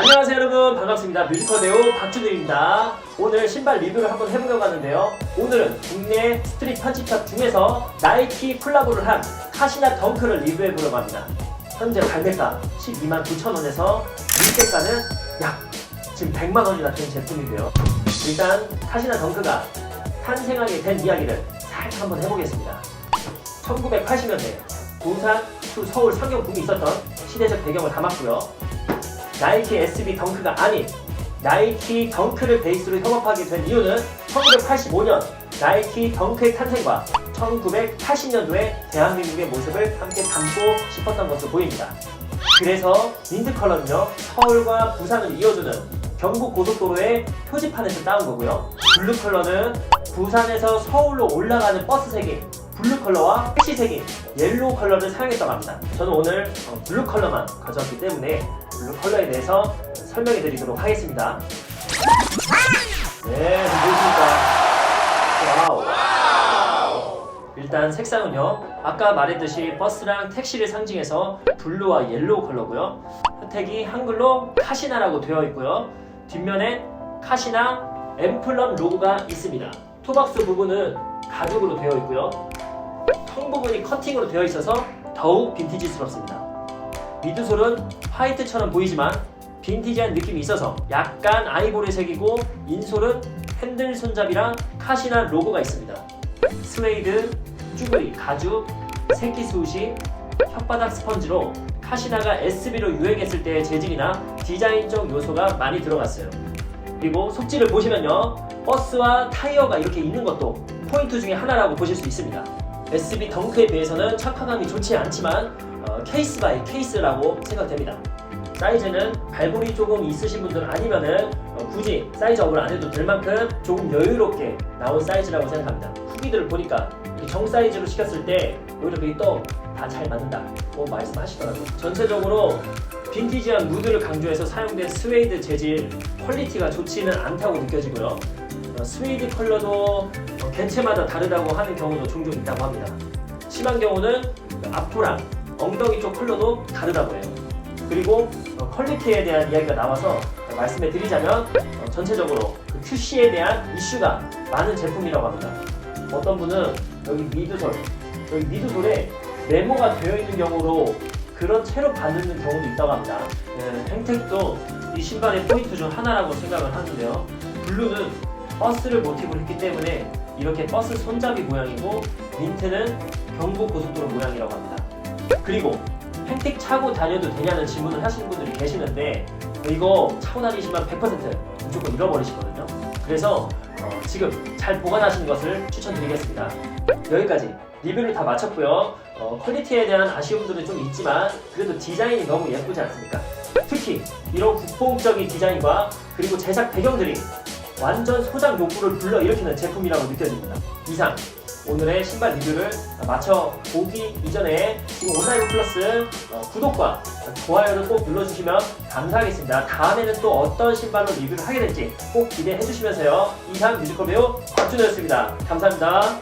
안녕하세요 여러분. 반갑습니다. 뮤지컬 배우 박준우입니다. 오늘 신발 리뷰를 한번 해보려고 하는데요. 오늘은 국내 스트릿 편집샵 중에서 나이키 콜라보를 한 카시나 덩크를 리뷰해보려고 합니다. 현재 발매가 12만 9천 원에서 일대가는 약 지금 100만 원이나 되는 제품인데요. 일단 카시나 덩크가 탄생하게 된 이야기를 살짝 한번 해보겠습니다. 1980년대 부산 수 서울 상경 붐이 있었던 시대적 배경을 담았고요 나이키 SB 덩크가 아닌 나이키 덩크를 베이스로 협업하게 된 이유는 1985년 나이키 덩크의 탄생과 1980년도의 대한민국의 모습을 함께 담고 싶었던 것으로 보입니다. 그래서 민트 컬러는요 서울과 부산을 이어주는 경부 고속도로의 표지판에서 따온 거고요. 블루 컬러는 부산에서 서울로 올라가는 버스 색인 블루 컬러와 택시 색인 옐로우 컬러를 사용했다고 합니다. 저는 오늘 어, 블루 컬러만 가져왔기 때문에 블루 컬러에 대해서 설명해 드리도록 하겠습니다. 네, 보이십니까? 와우. 일단 색상은요. 아까 말했듯이 버스랑 택시를 상징해서 블루와 옐로우 컬러고요. 혜택이 한글로 카시나라고 되어 있고요. 뒷면에 카시나 엠플럼 로고가 있습니다. 토박스 부분은 가죽으로 되어 있고요. 통 부분이 커팅으로 되어 있어서 더욱 빈티지스럽습니다. 미드솔은 화이트처럼 보이지만 빈티지한 느낌이 있어서 약간 아이보리색이고 인솔은 핸들 손잡이랑 카시나 로고가 있습니다. 스웨이드, 쭈그리, 가죽, 새끼 수시, 혓바닥 스펀지로 카시나가 SB로 유행했을 때의 재질이나 디자인적 요소가 많이 들어갔어요. 그리고 속지를 보시면요. 버스와 타이어가 이렇게 있는 것도 포인트 중에 하나라고 보실 수 있습니다. SB 덩크에 비해서는 착화감이 좋지 않지만 어, 케이스 바이 케이스라고 생각됩니다. 사이즈는 발볼이 조금 있으신 분들 아니면은 어, 굳이 사이즈업을 안 해도 될 만큼 조금 여유롭게 나온 사이즈라고 생각합니다. 후기들을 보니까 이정 사이즈로 시켰을 때 오히려 그게 또 다 잘 맞는다. 고 말씀하시더라고요. 전체적으로 빈티지한 무드를 강조해서 사용된 스웨이드 재질 퀄리티가 좋지는 않다고 느껴지고요. 어, 스웨이드 컬러도 어, 개체마다 다르다고 하는 경우도 종종 있다고 합니다. 심한 경우는 앞부랑 엉덩이 쪽 컬러도 다르다고 해요. 그리고 어, 퀄리티에 대한 이야기가 나와서 말씀해 드리자면 어, 전체적으로 그 QC에 대한 이슈가 많은 제품이라고 합니다. 어떤 분은 여기 미드솔, 여기 미드솔에 네모가 되어 있는 경우로 그런 채로 받는 경우도 있다고 합니다. 네, 행택도 이 신발의 포인트 중 하나라고 생각을 하는데요. 블루는 버스를 모티브로 했기 때문에 이렇게 버스 손잡이 모양이고 민트는 경부 고속도로 모양이라고 합니다. 그리고 팬틱 차고 다녀도 되냐는 질문을 하시는 분들이 계시는데 이거 차고 다니시면 100% 무조건 잃어버리시거든요. 그래서 어, 지금 잘 보관하시는 것을 추천드리겠습니다. 여기까지 리뷰를 다 마쳤고요. 어, 퀄리티에 대한 아쉬움들은 좀 있지만 그래도 디자인이 너무 예쁘지 않습니까? 특히 이런 국뽕적인 디자인과 그리고 제작 배경들이 완전 소장 욕구를 불러일으키는 제품이라고 느껴집니다. 이상 오늘의 신발 리뷰를 마쳐 보기 이전에 지금 온라인 플러스 어, 구독과 좋아요를 꼭 눌러주시면 감사하겠습니다. 다음에는 또 어떤 신발로 리뷰를 하게 될지 꼭 기대해 주시면서요. 이상 뮤지컬 배우 박준호였습니다. 감사합니다.